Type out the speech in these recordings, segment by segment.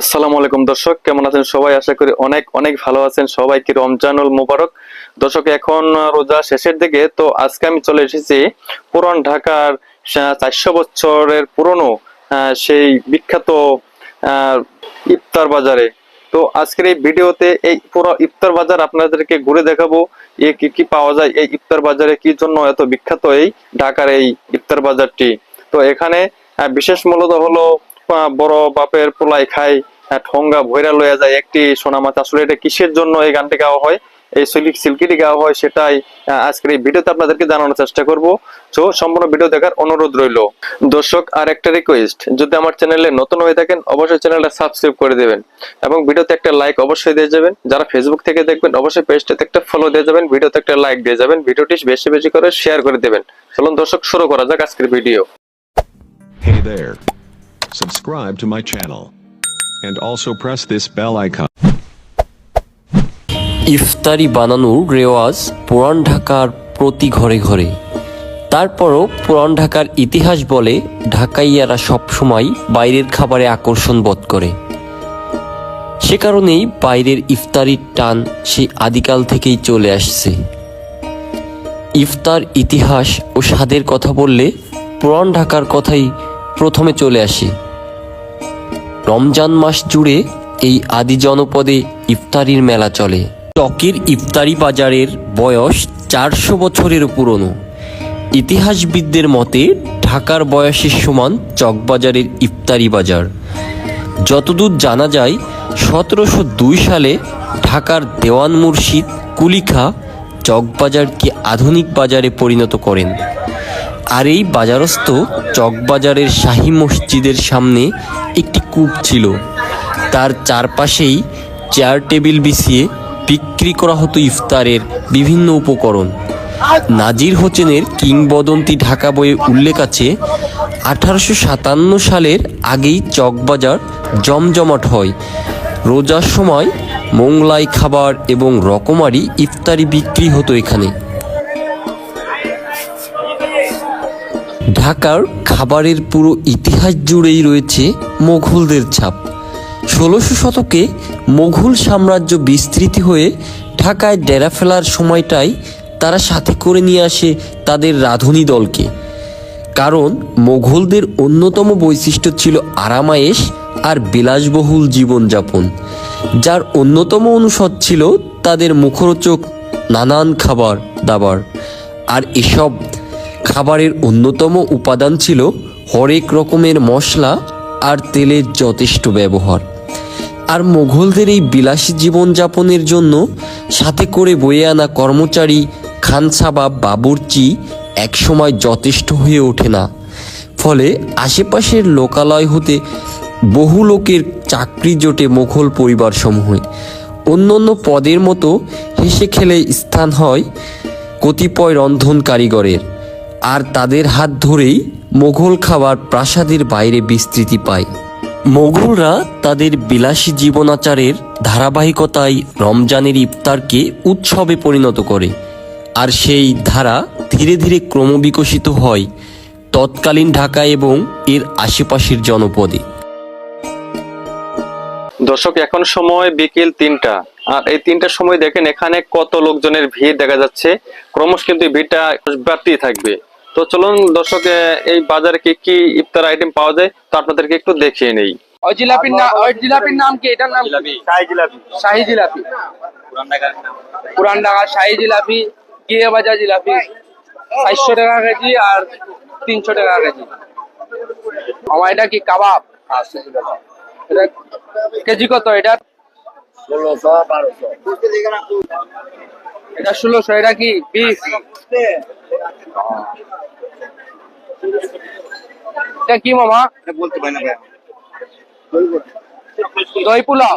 আসসালামু আলাইকুম দর্শক, কেমন আছেন সবাই? আশা করি অনেক অনেক ভালো আছেন। সবাইকে রমজানুল মুবারক। দর্শক, এখন রোজা শেষের দিকে, তো আজকে আমি চলে এসেছি পুরান ঢাকার চারশো বছরের পুরনো সেই বিখ্যাত ইফতার বাজারে। তো আজকের এই ভিডিওতে এই পুরো ইফতার বাজার আপনাদেরকে ঘুরে দেখাবো, এ কি কি পাওয়া যায়, এই ইফতার বাজারে কি জন্য এত বিখ্যাত এই ঢাকার এই ইফতার বাজারটি। তো এখানে বিশেষ মূলত হলো বড় বাপের পোলাই খাই ঠোঙ্গা ভৈরা লইয়া যায় একটি সোনা মাছ আসলে এটা কিসের জন্য এই গানটি গাওয়া হয়? এই সিল্ক সিল্কিটি গাওয়া হয় সেটাই আজকের এই ভিডিওতে আপনাদেরকে জানানোর চেষ্টা করব। তো সম্পূর্ণ ভিডিও দেখার অনুরোধ রইল। দর্শক, আর একটা রিকোয়েস্ট যদি আমার চ্যানেলে নতুন হয়ে থাকেন, অবশ্যই চ্যানেলটা সাবস্ক্রাইব করে দেবেন এবং ভিডিওতে একটা লাইক অবশ্যই দিয়ে যাবেন। যারা ফেসবুক থেকে দেখবেন, অবশ্যই পেজটাতে একটা ফলো দিয়ে যাবেন, ভিডিওতে একটা লাইক দিয়ে যাবেন, ভিডিওটি বেশি বেশি করে শেয়ার করে দেবেন। চলুন দর্শক, শুরু করা যাক আজকের video Hey there. Subscribe to my channel. And also press this bell icon. ইফতারি বানানোর রেওয়াজ পুরান ঢাকার প্রতি ঘরে ঘরে তারপরও পুরান ঢাকার ইতিহাস বলে ঢাকাইয়ারা সবসময় বাইরের খাবারে আকর্ষণ বোধ করে সে কারণেই বাইরের ইফতারির টান সেই আদিকাল থেকেই চলে আসছে ইফতার ইতিহাস ও স্বাদের কথা বললে পুরান ঢাকার কথাই প্রথমে চলে আসে। রমজান মাস জুড়ে এই আদি জনপদে ইফতারির মেলা চলে। চকের ইফতারি বাজারের বয়স চারশো বছরের পুরনো। ইতিহাসবিদদের মতে ঢাকার বয়সের সমান চকবাজারের ইফতারি বাজার। যতদূর জানা যায়, সতেরোশো দুই সালে ঢাকার দেওয়ান মুর্শিদ কুলিখা চকবাজারকে আধুনিক বাজারে পরিণত করেন। আর এই বাজারস্থ চকবাজারের শাহী মসজিদের সামনে একটি কূপ ছিল। তার চারপাশেই চেয়ার টেবিল বিছিয়ে বিক্রি করা হতো ইফতারের বিভিন্ন উপকরণ। নাজির হোসেনের কিংবদন্তি ঢাকা বইয়ে উল্লেখ আছে, আঠারোশো সাতান্ন সালের আগেই চকবাজার জমজমাট হয়। রোজার সময় মোংলাই খাবার এবং রকমারি ইফতারি বিক্রি হতো এখানে। ঢাকার খাবারের পুরো ইতিহাস জুড়েই রয়েছে মোঘলদের ছাপ। ষোলোশো শতকে মোঘল সাম্রাজ্য বিস্তৃতি হয়ে ঢাকায় ডেরা ফেলার সময়টাই তারা সাথে করে নিয়ে আসে তাদের রাঁধুনি দলকে। কারণ মোঘলদের অন্যতম বৈশিষ্ট্য ছিল আরামায়েশ আর বিলাসবহুল জীবনযাপন। যার অন্যতম অনুষদ ছিল তাদের মুখরোচক নানান খাবার দাবার আর এসব খাবারের অন্যতম উপাদান ছিল হরেক রকমের মশলা আর তেলের যথেষ্ট ব্যবহার। আর মোঘলদের এই বিলাসী জীবনযাপনের জন্য সাথে করে বয়ে আনা কর্মচারী খানসাবা বাবুর্চি একসময় যথেষ্ট হয়ে ওঠে না। ফলে আশেপাশের লোকালয় হতে বহু লোকের চাকরি জোটে মোঘল পরিবারসমূহে। অন্য অন্য পদের মতো হেসে খেলে স্থান হয় কতিপয় রন্ধন কারিগরের আর তাদের হাত ধরেই মোঘল খাবার প্রাসাদের বাইরে বিস্তৃতি পায়। মোঘলরা তাদের বিলাসী জীবনাচারের ধারাবাহিকতায় রমজানের ইফতারকে উৎসবে পরিণত করে, আর সেই ধারা ধীরে ধীরে ক্রমবিকশিত হয় তৎকালীন ঢাকা এবং এর আশেপাশের জনপদে। দর্শক, এখন সময় বিকেল তিনটা। আর এই তিনটার সময় দেখেন এখানে কত লোকজনের ভিড় দেখা যাচ্ছে। ক্রমশ কিন্তু ভিড়টা বাড়তেই থাকবে। তো চলুন দর্শক এই বাজারে কি কি ইফতার আইটেম পাওয়া যায় তো আপনাদেরকে একটু দেখিয়ে নেই। ওই জিলাপির নাম ওই জিলাপির নাম কি? এটার নাম? শাহী জিলাপি। শাহী জিলাপি। পুরান ঢাকার পুরান শাহী জিলাপি গিয়ে বাজার জিলাপি। চারশো টাকা কেজি আর তিনশো টাকা কেজি। আমার এটা কি কাবাব? এটা কেজি কত এটা? ষোলোশো বারোশো। এটা ষোলোশো এটা কি? বিফ এটা কি মামা? বলতে পারি না দই পোলাও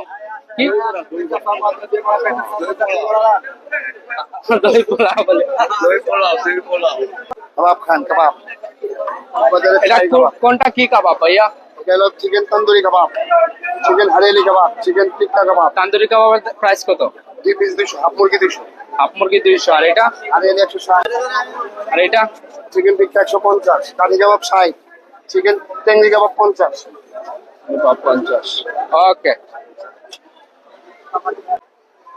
কি? দই পোলাও বলে। কাবাব খান কাবাব। এটা কোন- কোনটা কি কাবাব ভাইয়া? গেল chicken tandoori kebab. Chicken hariyali kebab chicken tikka kebab. Tandoori কাবাবের প্রাইস কত? দুই পিস দুইশো হাফ মুরগি দুইশো। হাফ মুরগি দুইশো আর এটা? হারেলি একশো ষাট। আর এটা? চিকেন টিক্কা একশো পঞ্চাশ। কাঠি কাবাব ষাট। চিকেন টেংরি কাবাব পঞ্চাশ। কাবাব পঞ্চাশ। ওকে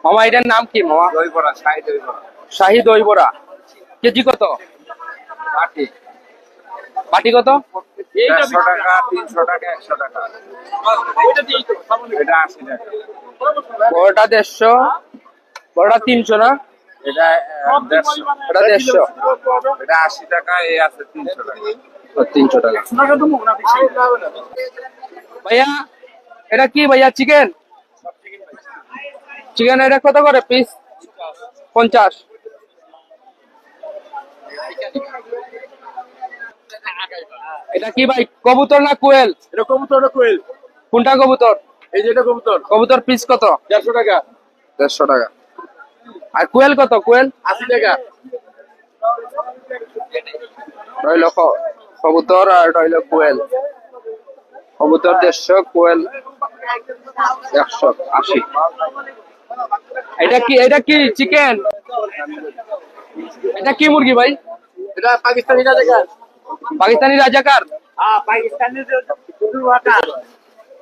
মামা এটার নাম কি মামা? দই বড়া শাহি দই বড়া শাহি দই বড়া কেজি কত? বাটি। বাটি কত? দেড়শো টাকা তিনশো টাকা একশো টাকা। এটা আশি টাকা। বড়টা দেড়শো। বড়টা তিনশো না? এটা দেড়শো। এটা দেড়শো। এটা আশি টাকা এই আছে তিনশো টাকা। তিনশো টাকা। ভাইয়া এটা কি ভাইয়া চিকেন? চিকেন এটা কত করে পিস? পঞ্চাশ। এটা কি ভাই কবুতর না কোয়েল? এটা কবুতর এটা কোয়েল? কোনটা কবুতর? এই যে এটা কবুতর। কবুতর পিস কত? দেড়শো টাকা। দেড়শো টাকা। আর কোয়েল কত? কোয়েল? আশি টাকা। রইল কবুতর আর রইল কোয়েল। কবুতর দেড়শো কোয়েল একশো আশি। এটা কি এটা কি চিকেন এটা কি মুরগি ভাই? এটা পাকিস্তানি টাকা পাকিস্তানি রাজাকার? হ্যাঁ পাকিস্তানি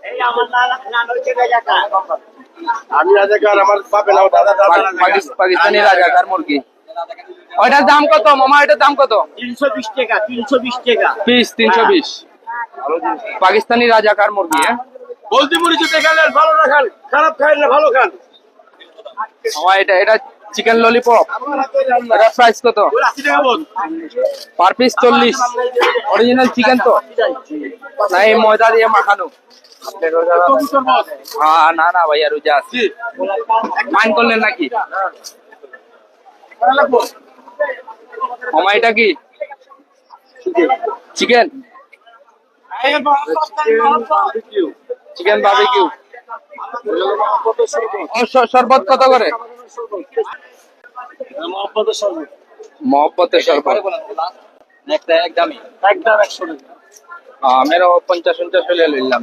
এই আমার নাম হচ্ছে রাজাকার। আমি রাজাকার আমার বাপে নাও দাদা দাদা পাকিস্তানি রাজাকার মুরগি। ওইটার দাম কত? মামা এটার দাম কত? তিনশো বিশ টাকা তিনশো বিশ টাকা। পিস তিনশো বিশ। পাকিস্তানি রাজাকার মুরগি হ্যাঁ? বলতে মরিচে দেখালেন ভালো না খান খারাপ খাই না ভালো খান। আমার এটা এটা চিকেন ললিপপ এটার প্রাইস কত? পার পিস চল্লিশ। অরিজিনাল চিকেন তো? না এই ময়দা দিয়ে মাখানো। না না ভাইয়া রোজা আছি। মাইন করলেন নাকি? মামা এটা কি চিকেন চিকেন বাবিকিউ শরবত কত করে? মহব্বতের শরবত। একদমই একদম একশো টাকা। পঞ্চাশ পঞ্চাশ হলে নিলাম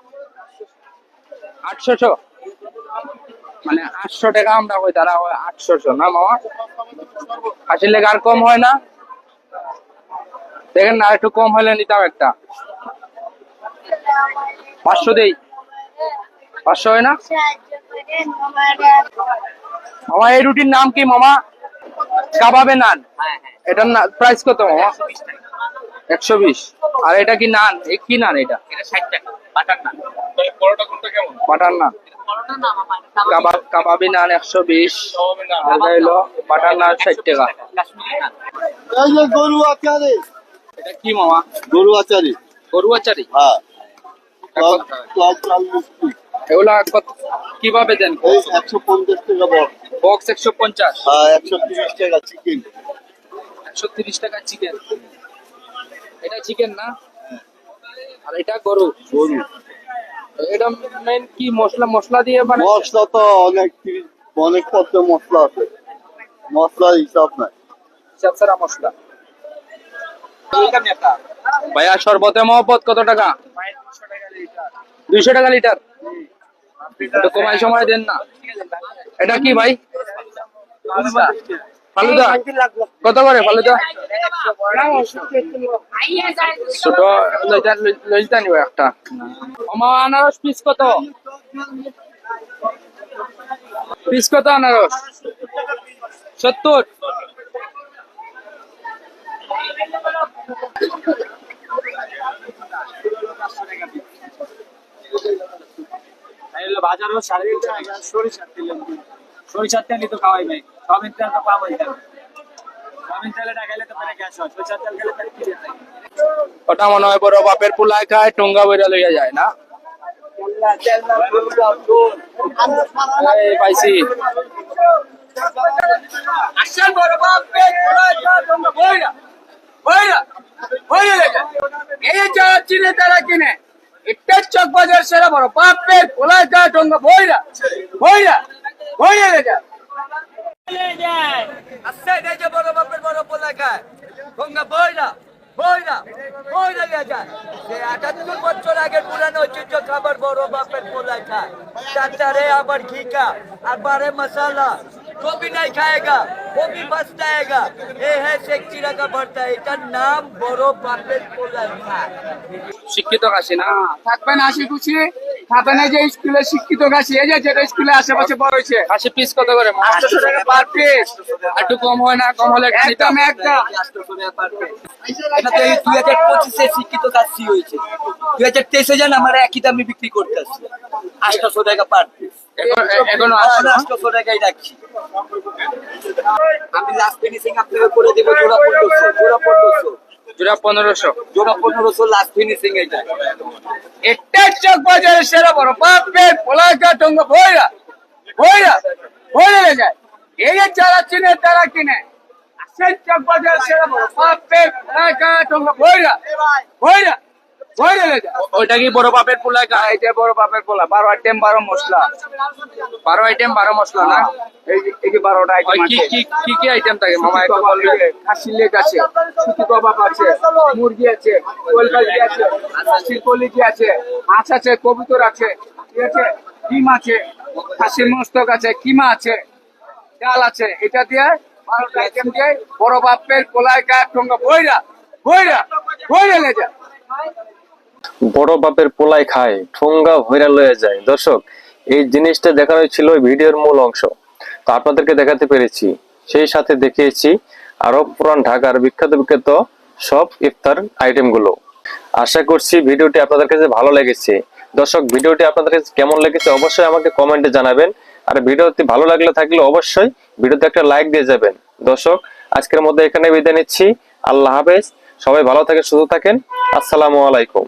আটশোশো। মানে আটশো টাকা আমরা হই তারা হয় আটশোশো না মামা? খাসির লেগ আর কম হয় না? দেখেন না একটু কম হলে নিতাম একটা। পাঁচশো দেই। পাঁচশো হয় না? মামা এই রুটির নাম কি মামা? কাবাবে নান। এটার প্রাইস কত মামা? একশো বিশ। আর এটা কি নান? এ কি নান এটা? বাটার নান। কাবাব। কাবাবি নান একশো বিশ। এটা হলো বাটার নান ষাট টাকা। গরু আচারি। এটা কি মামা? গরু আচারি। গরু আচারি? হ্যাঁ। এগুলা কত? কীভাবে দেন? একশো পঞ্চাশ টাকা বড় বক্স একশো পঞ্চাশ। হ্যাঁ একশো তিরিশ টাকা চিকেন একশো তিরিশ টাকা চিকেন এটা চিকেন না? আর এটা গরু। গরু। এটা মেন কি মশলা? মশলা দিয়ে মানে মশলা তো অনেক অনেক কত মশলা আছে। মশলার হিসাব নাই। চাপসারা মশলা। ভাইয়া শরবতে মহব্বত কত টাকা? দুইশো টাকা লিটার। একটু কমাই সময় দেন না। এটা কি ভাই? ফালুদা কত করে ফালুদা? ছোট লইতা লইতা নিব একটা। আমা আনারস পিস কত? পিস কত আনারস? সত্তর। বাজারও সাড়ে সরিষার তেল। সরিষার তেলই তো খাওয়াই ভাই। সবিন তেল তো সবিন তেলে তো পেরে গ্যাস হয় সরিষার তেল খেলে পেরে যায় ওটা মনে হয় বড় বাপের পুলায় খায় টুঙ্গা বইরা লইয়া যায় না। এই পাইছি। এই যা চিনে তারা কিনে। চক বাজার সেরা বড় বাপের পোলায় গা টঙ্গা বইরা। বইরা বইরা যা আচ্ছা এই যে বড় বাপের বড় পোলায় খায় টঙ্গা বইরা বইরা বইরা লে যায়। সে আটাত্তর বছর আগের পুরানো ঐতিহ্য খাবার বড় বাপের পোলায় খায় চাচারে আবার ঘিকা আর বারে মশালা। কবি নাই খাएगा वो भी बचता आएगा ये है शेख चिरा का भरता এটার নাম বড় বাপের পোলায় খায় শিক্ষিত কাশি না থাকবেন হাসি খুশি খাবেন এই যে স্কুলে শিক্ষিত গাছি এই যে যেটা স্কুলে আশেপাশে বড় হয়েছে কাশি পিস কত করে আটশো টাকা পার পিস একটু কম হয় না কম হলে একটু একদম একদম এটা তো এই দুই হাজার পঁচিশে শিক্ষিত কাজটি হয়েছে দুই হাজার তেইশে যান আমরা একই দামে বিক্রি করতে আসছি আটশোশো টাকা পার পিস এখন- টাকাই রাখছি। আমি লাস্ট ফিনিশিং আপনাকে করে দেবো জোড়া পনেরোশো জোড়া পনেরোশো। জোড়া পনেরোশো। জোড়া পনেরোশো লাস্ট ফিনিশিং এটা এটা চক বাজারের সেরা বড় বাপের পোলাকা টঙ্গা বইরা বইরা লে যায়। এই যে যারা চিনে তারা কিনে। আসেন চক বাজারের সেরা বড় বাপের পোলাকা টঙ্গা লে যায় ওইটা কি বড় বাপের এই যে বড় বাপের পোলা বারো আইটেম বারো মশলা। বারো আইটেম বারো মশলা না? এই যে বারোটা আইটেম কি কি কি কি আইটেম থাকে? মামা একটু বলবেন খাসির লেগ আছে সুতি কবাব আছে মুরগি আছে আছে খাসির কলিজি আছে মাছ আছে কবুতর আছে ঠিক আছে? ডিম আছে খাসির মস্তক আছে কিমা আছে ডাল আছে। এটা দিয়ে বারোটা আইটেম দিয়ে বড় বাপের কোলায় কাঠ ঠোঙ্গা বইরা বইরা বইরা যায় বড় বাপের পোলাই খায়, ঠোঙ্গা ভৈরা লয়ে যায়। দর্শক, এই জিনিসটা দেখানো ছিল ভিডিওর মূল অংশ। তো আপনাদেরকে দেখাতে পেরেছি। সেই সাথে দেখিয়েছি আরও পুরান ঢাকার বিখ্যাত বিখ্যাত সব ইফতার আইটেমগুলো আশা করছি ভিডিওটি আপনাদের কাছে ভালো লেগেছে। দর্শক, ভিডিওটি আপনাদের কাছে কেমন লেগেছে অবশ্যই আমাকে কমেন্টে জানাবেন। আর ভিডিওটি ভালো লাগলে থাকলে অবশ্যই ভিডিওতে একটা লাইক দিয়ে যাবেন। দর্শক, আজকের মধ্যে এখানে বিদায় নিচ্ছি। আল্লাহ হাফেজ। সবাই ভালো থাকেন, সুস্থ থাকেন। আসসালামু আলাইকুম।